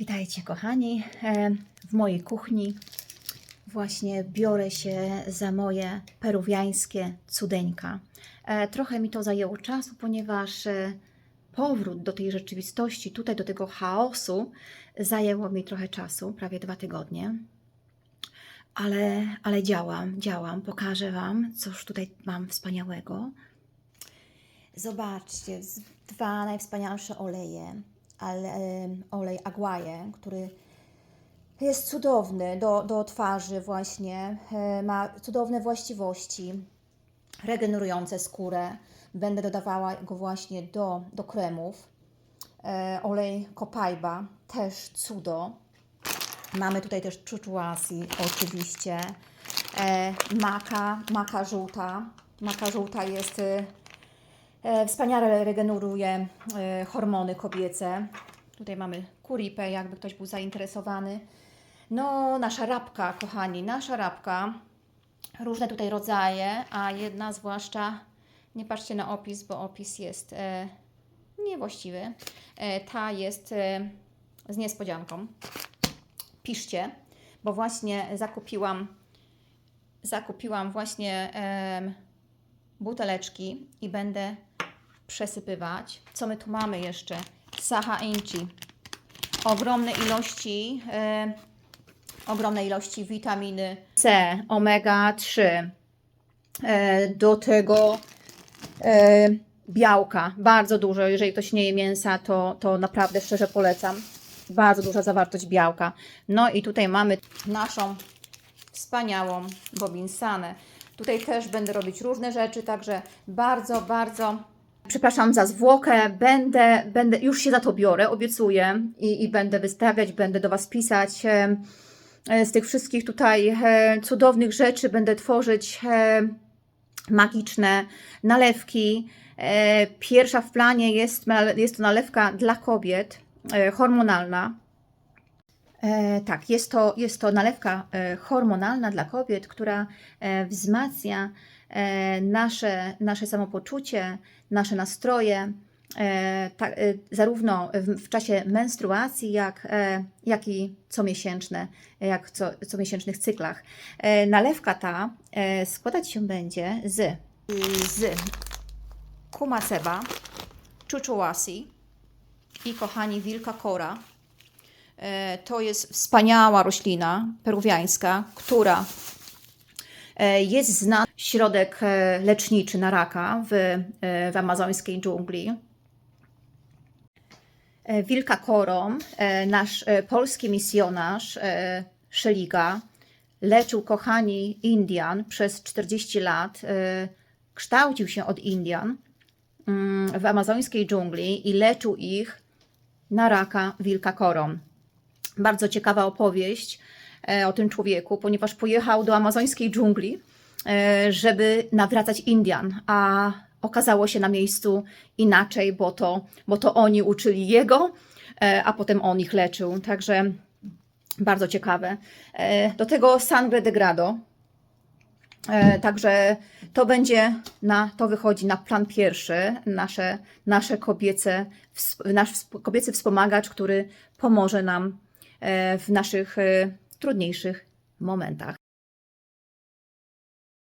Witajcie kochani. E, W mojej kuchni właśnie biorę się za moje peruwiańskie cudeńka. E, Trochę mi to zajęło czasu, ponieważ e, powrót do tej rzeczywistości, tutaj do tego chaosu, zajęło mi trochę czasu, prawie dwa tygodnie. Ale, ale działam, działam. Pokażę Wam, cóż tutaj mam wspaniałego. Zobaczcie, dwa najwspanialsze oleje. Ale, olej Aguaje, który jest cudowny do, do twarzy właśnie, e, ma cudowne właściwości regenerujące skórę. Będę dodawała go właśnie do, do kremów. E, olej Copaiba, też cudo. Mamy tutaj też czuczuasi oczywiście. E, maka, maka żółta. Maka żółta jest Wspaniale regeneruje e, hormony kobiece. Tutaj mamy kuripę, jakby ktoś był zainteresowany. No, nasza rabka, kochani, nasza rabka. Różne tutaj rodzaje, a jedna zwłaszcza, nie patrzcie na opis, bo opis jest e, niewłaściwy. E, ta jest e, z niespodzianką. Piszcie, bo właśnie zakupiłam, zakupiłam właśnie em, buteleczki i będę przesypywać. Co my tu mamy jeszcze? Saha Inchi. Ogromne ilości, e, ogromne ilości witaminy C, omega 3. E, do tego e, białka, bardzo dużo. Jeżeli ktoś nie je mięsa, to, to naprawdę szczerze polecam. Bardzo duża zawartość białka. No i tutaj mamy naszą wspaniałą bobinsanę. Tutaj też będę robić różne rzeczy, także bardzo, bardzo przepraszam za zwłokę. Będę, będę już się za to biorę, obiecuję i, i będę wystawiać, będę do Was pisać. e, e, Z tych wszystkich tutaj e, cudownych rzeczy będę tworzyć magiczne nalewki. Pierwsza w planie jest, jest to nalewka dla kobiet, hormonalna. E, tak, jest to, jest to nalewka e, hormonalna dla kobiet, która e, wzmacnia nasze, nasze samopoczucie, nasze nastroje, zarówno w, w czasie menstruacji, jak, jak i comiesięczne, jak co, comiesięcznych cyklach. Nalewka ta składać się będzie z, z kumaceba, czuczuasi i kochani wilka kora. E, To jest wspaniała roślina peruwiańska, która e, jest znany środek e, leczniczy na raka w, w amazońskiej dżungli. Wilka Korom, e, nasz polski misjonarz Szeliga, leczył kochani Indian przez 40 lat, kształcił się od Indian mm, w amazońskiej dżungli i leczył ich na raka wilka korom bardzo ciekawa opowieść e, o tym człowieku, ponieważ pojechał do amazońskiej dżungli, e, żeby nawracać Indian, a okazało się na miejscu inaczej, bo to, bo to oni uczyli jego, e, a potem on ich leczył. Także bardzo ciekawe. Do tego Sangre de Grado. Także to będzie na, to wychodzi na plan pierwszy, nasze, nasze kobiece, nasz kobiecy wspomagacz, który pomoże nam w naszych e, trudniejszych momentach.